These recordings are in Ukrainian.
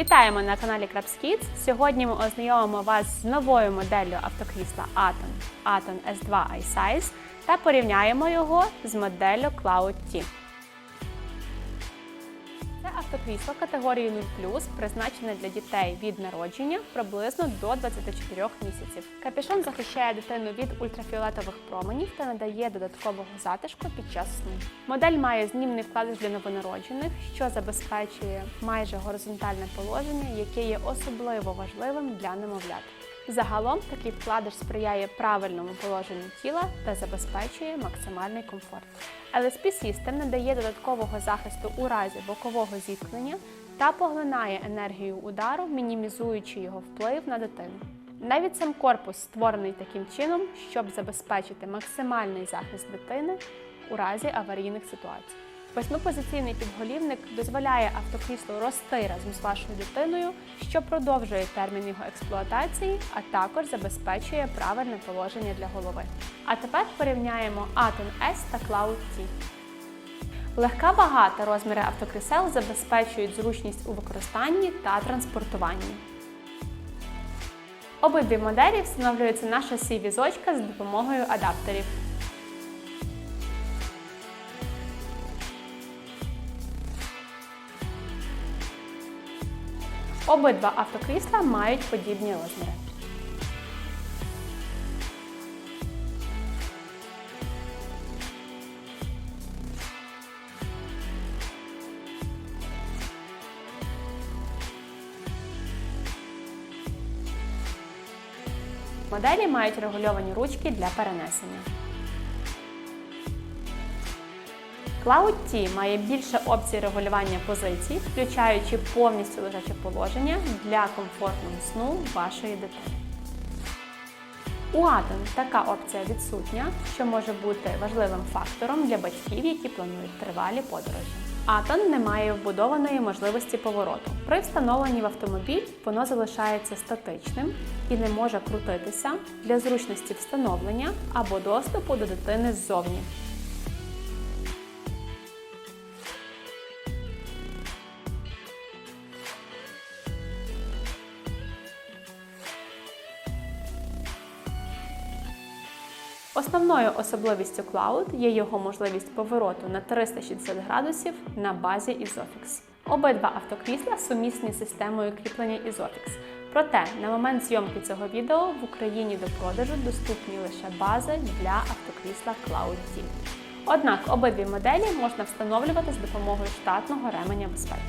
Вітаємо на каналі Crabs Kids. Сьогодні ми ознайомимо вас з новою моделлю автокрісла Aton Aton S2 iSize та порівняємо його з моделлю Cloud T. Це автокрісло категорії 0+, призначене для дітей від народження приблизно до 24 місяців. Капюшон захищає дитину від ультрафіолетових променів та надає додаткового затишку під час сну. Модель має знімний вкладиш для новонароджених, що забезпечує майже горизонтальне положення, яке є особливо важливим для немовлят. Загалом такий вкладиш сприяє правильному положенню тіла та забезпечує максимальний комфорт. LSP System надає додаткового захисту у разі бокового зіткнення та поглинає енергію удару, мінімізуючи його вплив на дитину. Навіть сам корпус створений таким чином, щоб забезпечити максимальний захист дитини у разі аварійних ситуацій. Восьмипозиційний підголівник дозволяє автокріслу рости разом з вашою дитиною, що продовжує термін його експлуатації, а також забезпечує правильне положення для голови. А тепер порівняємо Aton S та Cloud T. Легка вага та розміри автокрісел забезпечують зручність у використанні та транспортуванні. Обидві моделі встановлюються на шасі візочка з допомогою адаптерів. Обидва автокрісла мають подібні розміри. Моделі мають регульовані ручки для перенесення. Cloud T має більше опцій регулювання позицій, включаючи повністю лежаче положення для комфортного сну вашої дитини. У Atom така опція відсутня, що може бути важливим фактором для батьків, які планують тривалі подорожі. Aton не має вбудованої можливості повороту. При встановленні в автомобіль воно залишається статичним і не може крутитися для зручності встановлення або доступу до дитини ззовні. Основною особливістю Cloud є його можливість повороту на 360 градусів на базі Isofix. Обидва автокрісла сумісні з системою кріплення Isofix. Проте на момент зйомки цього відео в Україні до продажу доступні лише бази для автокрісла Cloud T. Однак обидві моделі можна встановлювати з допомогою штатного ременя безпеки.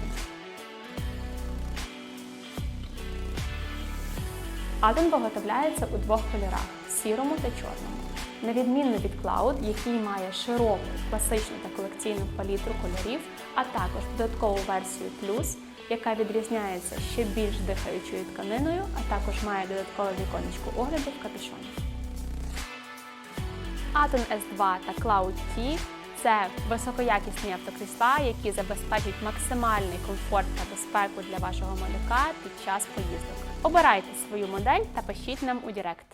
Aden виготовляється у двох кольорах сірому та чорному. На відміну від Cloud, який має широку, класичну та колекційну палітру кольорів, а також додаткову версію Plus, яка відрізняється ще більш дихаючою тканиною, а також має додаткове віконечко огляду в капюшоні. Aton S2 та Cloud T це високоякісні автокрісла, які забезпечать максимальний комфорт та безпеку для вашого малюка під час поїздок. Обирайте свою модель та пишіть нам у Директ.